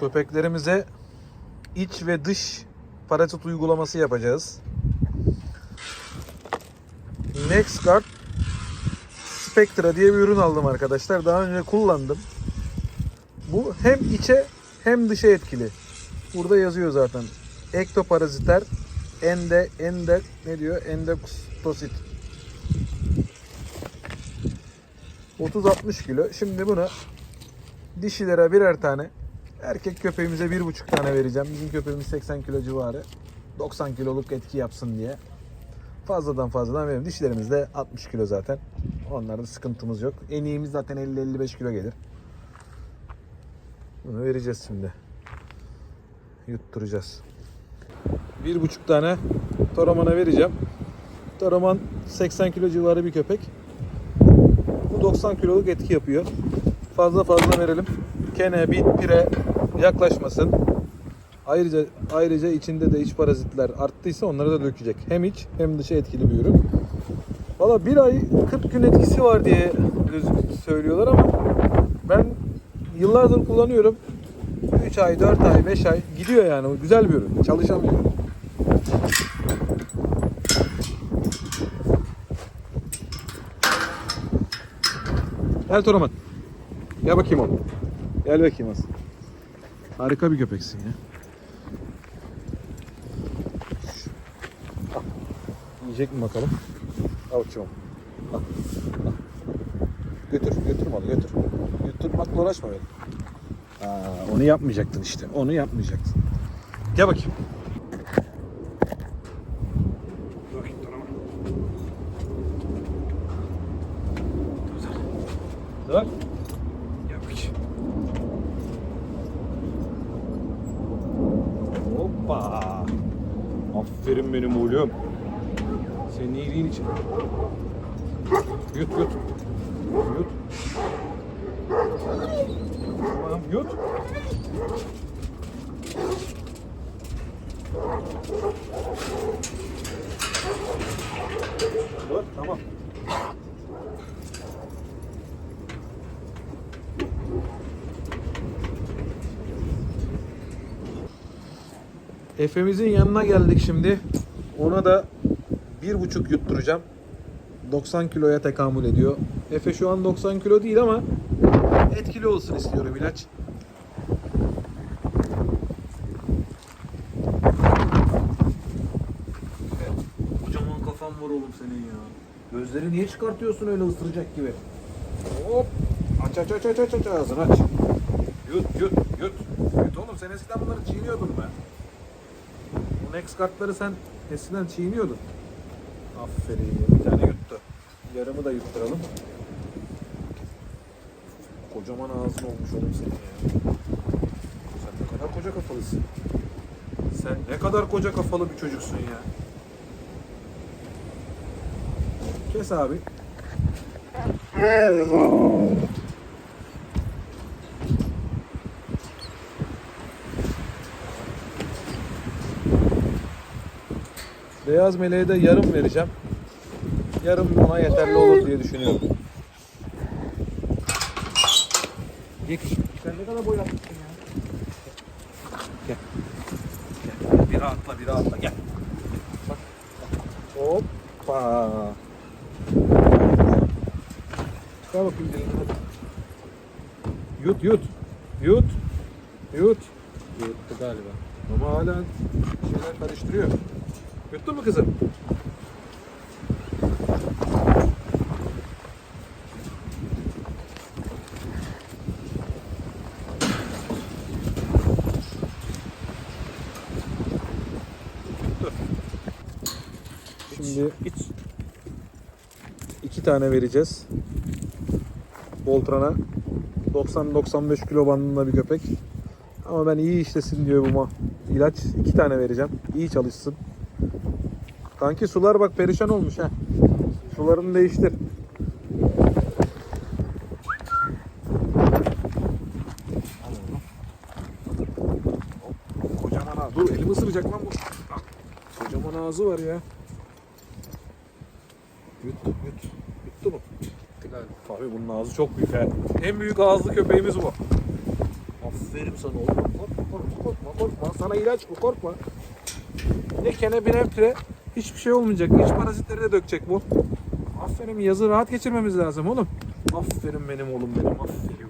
Köpeklerimize iç ve dış parazit uygulaması yapacağız. NexGard Spectra diye bir ürün aldım arkadaşlar. Daha önce kullandım. Bu hem içe hem dışa etkili. Burada yazıyor zaten. Ektoparaziter ende ende ne diyor? Endostosit. 30-60 kilo. Şimdi bunu dişilere birer tane, erkek köpeğimize bir buçuk tane vereceğim. Bizim köpeğimiz 80 kilo civarı. 90 kiloluk etki yapsın diye. Fazladan fazladan verelim. Dişilerimiz de 60 kilo zaten. Onlarda sıkıntımız yok. En iyimiz zaten 50-55 kilo gelir. Bunu vereceğiz şimdi. Yutturacağız. Bir buçuk tane Toraman'a vereceğim. Toraman 80 kilo civarı bir köpek. Bu 90 kiloluk etki yapıyor. Fazla fazla verelim. Kene, bit, pire yaklaşmasın. Ayrıca ayrıca içinde de iç parazitler arttıysa onları da dökecek. Hem iç hem dışı etkili bir ürün. Valla bir ay 40 gün etkisi var diye söylüyorlar ama ben yıllardır kullanıyorum. 3 ay, 4 ay, 5 ay gidiyor yani. Güzel bir ürün. Çalışan bir ürün. Gel. Gel bakayım oğlum. Gel bakayım az. Harika bir köpeksin ya. Al. Yiyecek mi bakalım? Al oğlum. Al. Al. Götür, götür malı götür. Götürmakla uğraşma böyle. Aa, onu yapmayacaktın işte. Onu yapmayacaktın. Gel bakayım. Dur bakayım Toraman. Dur. Gel bakayım. Hoppa. Aferin benim oğlum. Senin iyiliğin için. Yut yut. Yut. Tamam yut. Dur tamam. Efe'mizin yanına geldik şimdi. Ona da bir buçuk yutturacağım. 90 kiloya tekamül ediyor. Efe şu an 90 kilo değil ama etkili olsun istiyorum ilaç. Kocaman kafan var oğlum senin ya. Gözleri niye çıkartıyorsun öyle ısıracak gibi? Hop. Aç aç aç aç aç aç ağzını aç. Yut yut yut. Yut oğlum sen eskiden bunları çiğniyordun be. Next kartları sen eskiden çiğniyordun. Aferin. Bir tane yuttu. Yarımı da yutturalım. Kocaman ağzın olmuş oğlum senin ya. Sen ne kadar koca kafalısın. Sen ne kadar koca kafalı bir çocuksun ya. Kes abi. Beyaz meleğe de yarım vereceğim. Yarım ona yeterli olur diye düşünüyorum. Git. Sen ne kadar boy atmışsın ya? Gel. Gel. Bir atla, bir atla. Gel. Bak. Hoppa. Çıkar bakayım dilini hadi. Yut, yut. Yut. Yut. Yuttu galiba. Ama hala şeyler karıştırıyor. Yuttun mu kızım? Şimdi iki tane vereceğiz. Voltran'a 90-95 kilo bandında bir köpek. Ama ben iyi işlesin diyor bu ilaç. iki tane vereceğim. İyi çalışsın. Kanki sular bak perişan olmuş ha. Sularını değiştir. Kocaman ağzı. Dur elimi ısıracak lan bu. Kocaman ağzı var ya. Yuttu yut. Yuttu mu? Tabii bunun ağzı çok büyük ha. En büyük ağızlı köpeğimiz bu. Aferin. Sana oğlum. Korkma korkma korkma. Sana ilaç bu korkma. Ekene bir emtre hiçbir şey olmayacak. İç parazitleri de dökecek bu. Aferin yazı rahat geçirmemiz lazım oğlum. Aferin benim oğlum benim aferin.